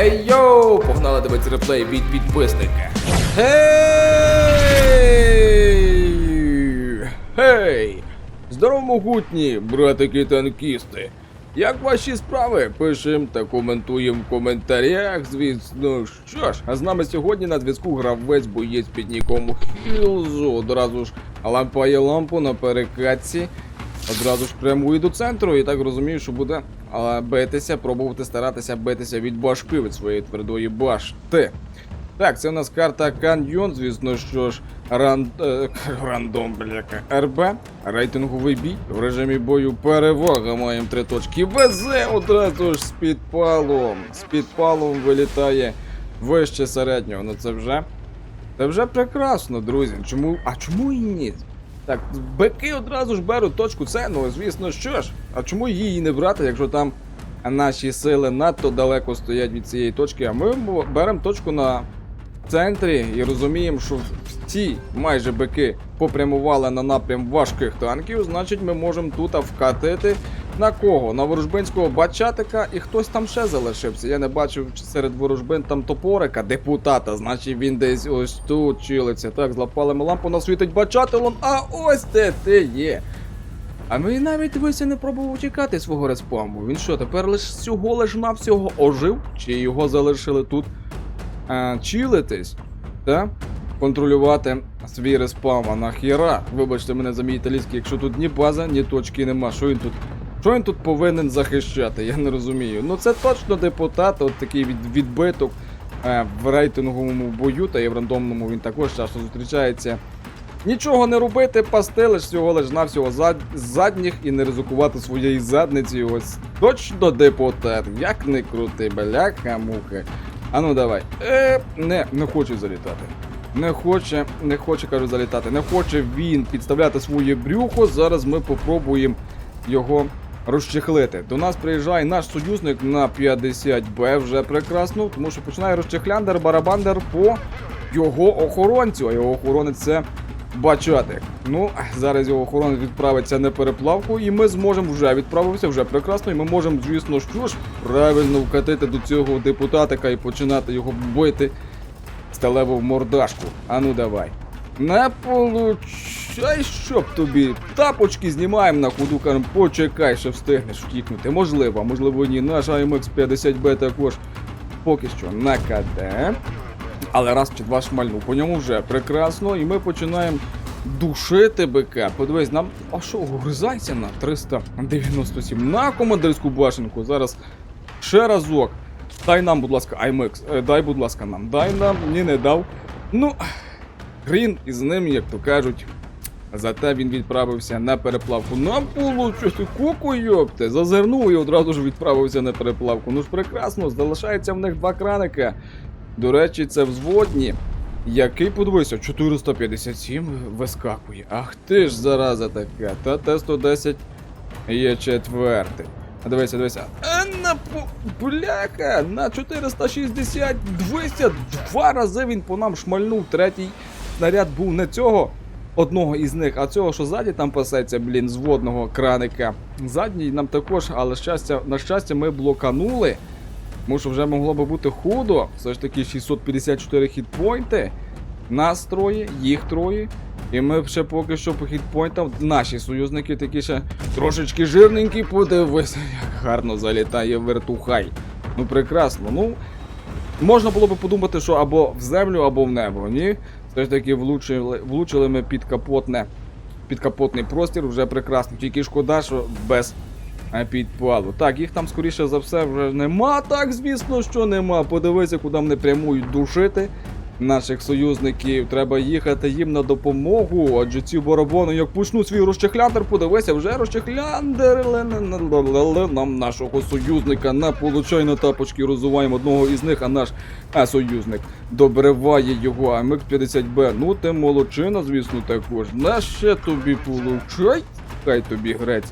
Ей йоу! Погнали дивитися реплей від підписника. Гей! Гей! Здорово, могутні, братики танкісти! Як ваші справи? Пишем та коментуємо в коментарях, звісно. Що ж, а з нами сьогодні на зв'язку гравець боєць під нікому Хілзу. Одразу ж лампає лампу на перекатці. Одразу ж прямує до центру і так розумію, що буде а, битися, пробувати старатися битися від башки від своєї твердої башти. Так, це у нас карта Каньйон, звісно, що ж ран... е, рандом, бляка. РБ, рейтинговий бій. В режимі бою перевага маємо три точки. Везе одразу ж з підпалом. З підпалом вилітає вище середнього. Ну це вже. Це вже прекрасно, друзі. Чому. А чому і ні? Так, бики одразу ж беруть точку С, ну звісно, що ж. А чому її не брати, якщо там наші сили надто далеко стоять від цієї точки, а ми беремо точку на центрі і розуміємо, що ці майже бики попрямували на напрям важких танків, значить ми можемо тут вкатити на кого? На ворожбинського бачатика і хтось там ще залишився. Я не бачив серед ворожбин там топорика, депутата, значить він десь ось тут чилиться. Так, злапали ми лампу, нас світить бачателон, а ось де ти є. А ми навіть дивися не пробував тікати свого респаму. Він що, тепер лише всього лиш навсього ожив? Чи його залишили тут а, чилитись? Та? Контролювати свій респам, а нахіра? Вибачте мене за мій італійський, якщо тут ні база, ні точки нема. Що він тут? Що він тут повинен захищати? Я не розумію. Ну це точно депутат, от такий від, відбиток е, в рейтинговому бою, та і в рандомному він також часто зустрічається. Нічого не робити, пасти лиш всього лиш навсього зад... задніх і не ризикувати своєї задниці. Ось точно депутат. Як не крути, бляха муха. А ну давай. Е, не, не хочу залітати. Не хоче, не хоче, кажу, залітати. Не хоче він підставляти своє брюхо. Зараз ми попробуємо його розчехлити. До нас приїжджає наш союзник на 50Б вже прекрасно, тому що починає розчехляндер барабандер по його охоронцю, а його охоронець це бачати. Ну, зараз його охоронець відправиться на переплавку, і ми зможемо вже відправився, вже прекрасно, і ми можемо, звісно, що ж, правильно вкатити до цього депутатика і починати його бити сталеву мордашку. А ну давай. Не получай, щоб тобі. Тапочки знімаємо на ходу, кажемо, почекай, що встигнеш втікнути. Можливо, можливо ні. Наш AMX 50B також поки що на КД. Але раз чи два шмальнув по ньому вже прекрасно, і ми починаємо душити бика. Подивись, нам. А що, гризається на 397 на командирську башенку. Зараз ще разок. Дай нам, будь ласка, IMX. Е, Дай, будь ласка, нам. Дай нам, ні, не дав. Ну, хрін із ним, як то кажуть. Зате він відправився на переплавку. Нам було щось куку, йопте. Зазирнув і одразу ж відправився на переплавку. Ну ж прекрасно, залишається в них два краника. До речі, це взводні. Який подивися, 457 вискакує. Ах ти ж зараза така. Та Т-110 є четвертий. Дивися, дивися. А на бляха! На 460 200 два рази він по нам шмальнув. Третій снаряд був не цього одного із них, а цього, що ззаді там пасеться, блін, з водного краника. Задній нам також, але щастя, на щастя, ми блоканули. Тому що вже могло би бути худо. Все ж таки 654 хітпойнти. Нас троє, їх троє. І ми ще поки що по хітпойнтам. Наші союзники такі ще трошечки жирненькі, подивися, як гарно залітає вертухай. Ну прекрасно. Ну, можна було би подумати, що або в землю, або в небо. Ні. Все ж таки влучили, влучили ми під капотне. Підкапотний простір вже прекрасно. Тільки шкода, що без підпалу. Так, їх там скоріше за все вже нема. Так, звісно, що нема. Подивися, куди вони прямують душити. Наших союзників треба їхати їм на допомогу, адже ці барабани, як почнуть свій розчехляндер, подивися, вже розчехляндер нам нашого союзника на получай на тапочки розуваємо одного із них, а наш а, союзник добриває його АМХ 50Б. Ну ти молодчина, звісно, також. На ще тобі получай, хай тобі грець.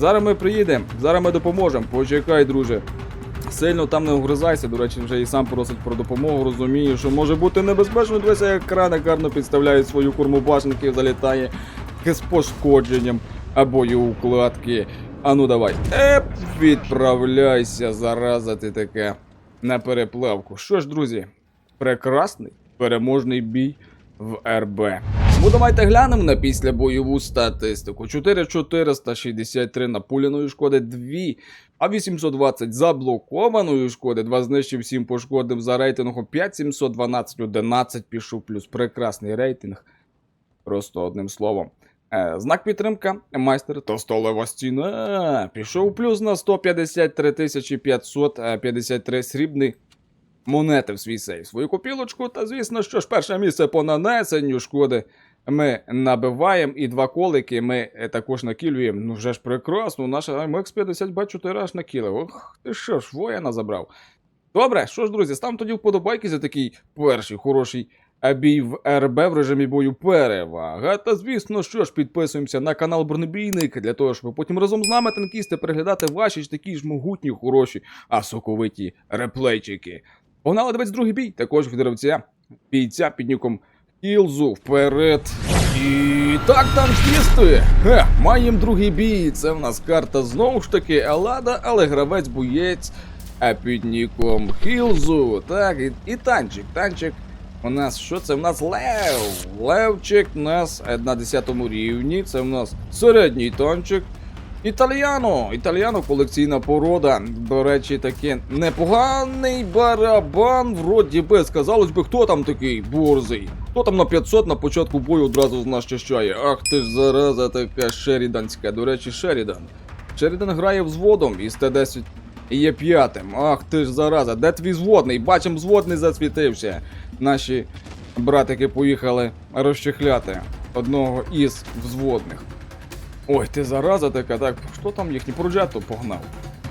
Зараз ми приїдемо, зараз ми допоможемо. Почекай, друже. Сильно там не огризайся, до речі, вже і сам просить про допомогу, розумію, що може бути небезпечно. Дивися, як крани гарно підставляє свою корму башенки, залітає з пошкодженням або її укладки. А ну давай. Еп, відправляйся, зараза ти така. на переплавку. Що ж, друзі, прекрасний переможний бій в РБ. Ну давайте глянемо на післябойову статистику. 4463 напуляної шкоди, 2, а 820 заблокованої шкоди, 2 знищив, 7 пошкодив за рейтингом, 5712, 11 пішов, плюс прекрасний рейтинг. Просто одним словом. Е, Знак підтримка, майстер то столова стіна. Пішов плюс на 153 553 срібний монети в свій сейф, свою копілочку. Та звісно, що ж, перше місце по нанесенню шкоди ми набиваємо, і два колики ми е, також накілюємо. Ну вже ж прекрасно, наша МХ-50 бачу, ти аж накілив. Ох, ти що ж, воїна забрав. Добре, що ж, друзі, став тоді вподобайки за такий перший хороший е, бій в РБ в режимі бою перевага. Та звісно, що ж, підписуємося на канал Бронебійник для того, щоб потім разом з нами танкісти переглядати ваші ж такі ж могутні, хороші, а соковиті реплейчики. Погнали дивись другий бій, також від гравця, бійця під ніком Кілзу вперед. І так, танкісти! Хе, маємо другий бій. Це в нас карта знову ж таки Елада, але гравець боєць а під ніком Хілзу. Так, і, і танчик. Танчик. У нас що це? У нас Лев. Левчик у нас е, на 10 рівні. Це у нас середній танчик. Італіано, італіано колекційна порода. До речі, таке непоганий барабан. Вроді би, сказалось би, хто там такий борзий? Хто там на 500 на початку бою одразу знащищає? Ах ти ж зараза така шеріданська. До речі, Шерідан. Шерідан грає взводом із Т-10 і є п'ятим. Ах ти ж зараза, де твій зводний? Бачим, зводний засвітився. Наші братики поїхали розчехляти одного із взводних. Ой, ти зараза така, так, що там їхній проджето погнав?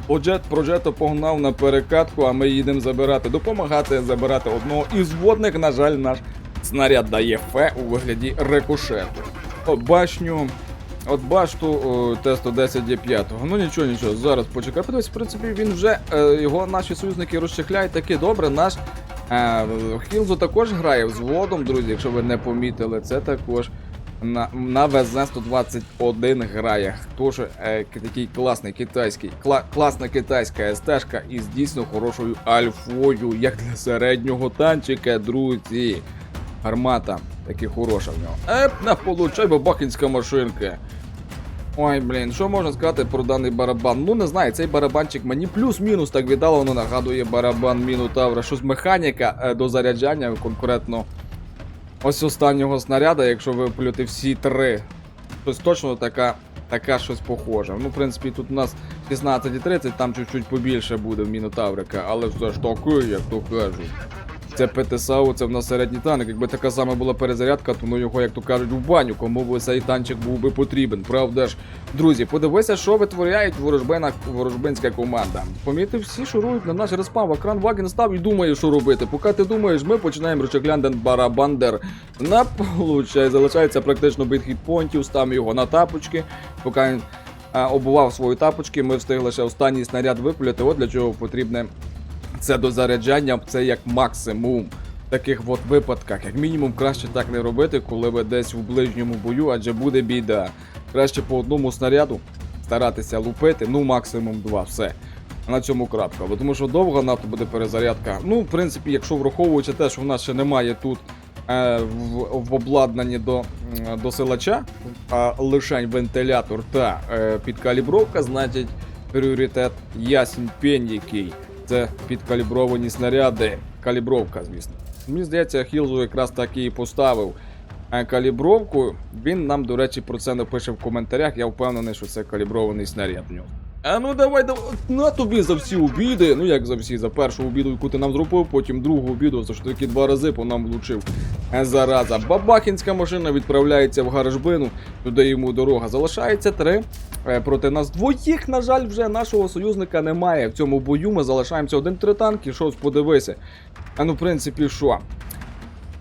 Оджет проджето погнав на перекатку, а ми їдемо забирати, допомагати забирати одного із водних, на жаль, наш снаряд дає фе у вигляді рикошету. От башню. От башту Т-110 є 5 Ну нічого, нічого, зараз почекай. Подивись, в принципі, він вже е, його наші союзники розчехляють таки добре. Наш е, Хілзу також грає взводом, друзі, якщо ви не помітили, це також на, на ВЗ-121 грає. Тож е, такий класний китайський, кла, класна китайська СТ-шка із дійсно хорошою альфою, як для середнього танчика, друзі. Гармата таки хороша в нього. Еп, на получай бабахінська машинка. Ой, блін, що можна сказати про даний барабан? Ну не знаю, цей барабанчик мені плюс-мінус так віддало, воно нагадує барабан Мінотавра. Щось механіка е, до заряджання конкретно ось останнього снаряда, якщо ви вплюєте всі три. Щось точно така, така щось похоже. Ну, в принципі, тут у нас 16,30, там чуть-чуть побільше буде в Мінотаврика, але все ж таки, як то кажуть. Це ПТСАУ, це в нас середній танк. Якби така сама була перезарядка, то ну його, як то кажуть, в баню, кому би цей танчик був би потрібен, правда ж? Друзі, подивися, що витворяють ворожбина, ворожбинська команда. Помітив, всі шурують на наш респав, екран Ваген став і думає, що робити. Поки ти думаєш, ми починаємо розчеклянден барабандер. На получай, залишається практично бит хітпонтів, ставимо його на тапочки. Поки він обував свої тапочки, ми встигли ще останній снаряд випуляти. От для чого потрібне це до заряджання, це як максимум. Таких от випадках, як мінімум, краще так не робити, коли ви десь у ближньому бою, адже буде біда. Краще по одному снаряду старатися лупити, ну максимум два, все. На цьому крапка. Бо тому що довго надто буде перезарядка. Ну, в принципі, якщо враховуючи те, що в нас ще немає тут е, в, в обладнанні до, м, до силача, а лишень вентилятор та е, підкалібровка, значить пріоритет ясень пень який. Це підкалібровані снаряди. Калібровка, звісно. Мені здається, Хілзу якраз так і поставив А калібровку. Він нам, до речі, про це напише в коментарях. Я впевнений, що це калібрований снаряд в нього. А ну давай, давай, на тобі за всі обіди. Ну як за всі, за першу обіду, яку ти нам зробив, потім другу обіду, за що таки два рази по нам влучив. Е, Зараза. Бабахінська машина відправляється в гаражбину, туди йому дорога. Залишається три. Е, Проти нас двоїх, на жаль, вже нашого союзника немає. В цьому бою ми залишаємося один-три танки. Що ж, подивися. А ну, в принципі, що?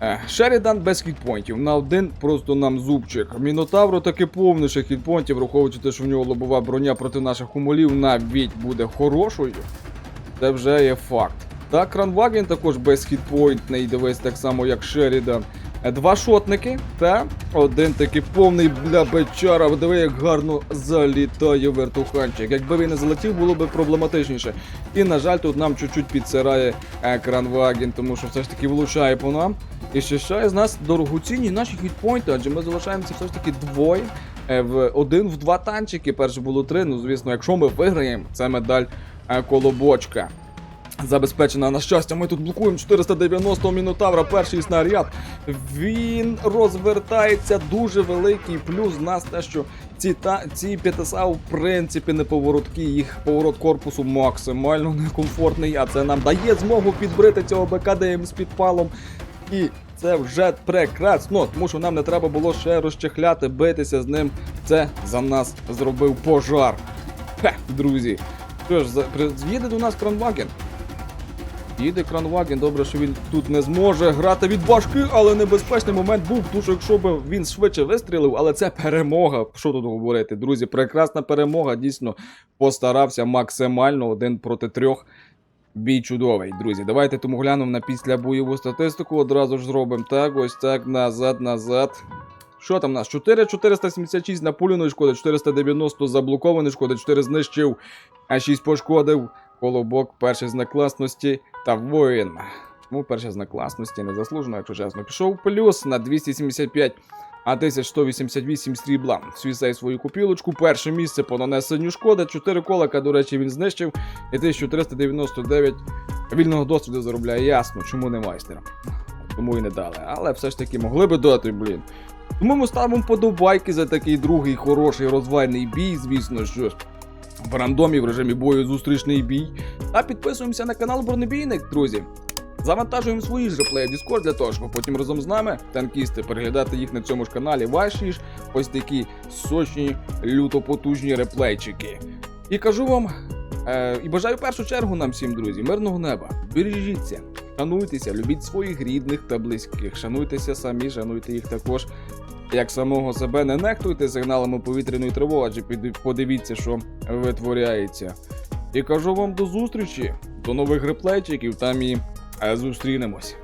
Е, Шерідан без хітпонтів. На один просто нам зубчик. Мінотавро таки повніше хітпонтів, враховуючи те, що в нього лобова броня проти наших умолів навіть буде хорошою. Це вже є факт. Так, Кранваген також без хітпойнтний, дивись, так само як Шерідан. е, два шотники та один такий повний бля бечара. Диви, як гарно залітає вертуханчик. Якби він не залетів, було б проблематичніше. І на жаль, тут нам чуть-чуть підсирає екран Вагін, тому що все ж таки влучає по нам. І щищає з нас дорогоцінні наші хітпойнти, адже ми залишаємося все ж таки двоє. е, В один в два танчики. Перше було три. Ну звісно, якщо ми виграємо, це медаль е, колобочка. Забезпечена на щастя, ми тут блокуємо 490 мінотавра, перший снаряд. Він розвертається дуже великий. Плюс в нас те, що ці та ці п'ятиса, в принципі, не поворотки, їх поворот корпусу максимально некомфортний, а це нам дає змогу підбрити цього БКДМ з підпалом. І це вже прекрасно, тому що нам не треба було ще розчехляти, битися з ним. Це за нас зробив пожар. Хе, друзі. Що ж, за- при- їде до нас кранваген. Їде кранваген, добре, що він тут не зможе грати від башки, але небезпечний момент був, тому що якщо б він швидше вистрілив, але це перемога. Що тут говорити, друзі? Прекрасна перемога. Дійсно постарався максимально один проти трьох. Бій чудовий, друзі. Давайте тому глянемо на післябойову статистику. Одразу ж зробимо так, ось так, назад, назад. Що там у нас? 4 476 напуляної шкоди, 490 заблокованої шкоди, 4 знищив, а 6 пошкодив. Колобок, перший знак класності та воїн. Ну, перший знак класності незаслужено, якщо чесно. Пішов плюс на 275, а 1188 срібла. Свісай свою купілочку. Перше місце по нанесенню шкоди. 4 колика, до речі, він знищив. І 1399 вільного досвіду заробляє. Ясно, чому не майстер. Тому і не дали. Але все ж таки могли би дати, блін. Тому ми ставимо подобайки за такий другий хороший розвальний бій, звісно, що. В рандомі в режимі бою зустрічний бій. Та підписуємося на канал Бронебійник, друзі. Завантажуємо свої ж реплеї в Discord для того, щоб потім разом з нами, танкісти, переглядати їх на цьому ж каналі. Ваші ж ось такі сочні, люто потужні реплейчики. І кажу вам, е, і бажаю в першу чергу нам всім, друзі, мирного неба. Бережіться, шануйтеся, любіть своїх рідних та близьких. Шануйтеся самі, шануйте їх також. Як самого себе не нехтуйте сигналами повітряної тривоги, адже подивіться, що витворяється. І кажу вам до зустрічі, до нових реплейчиків, там і зустрінемось.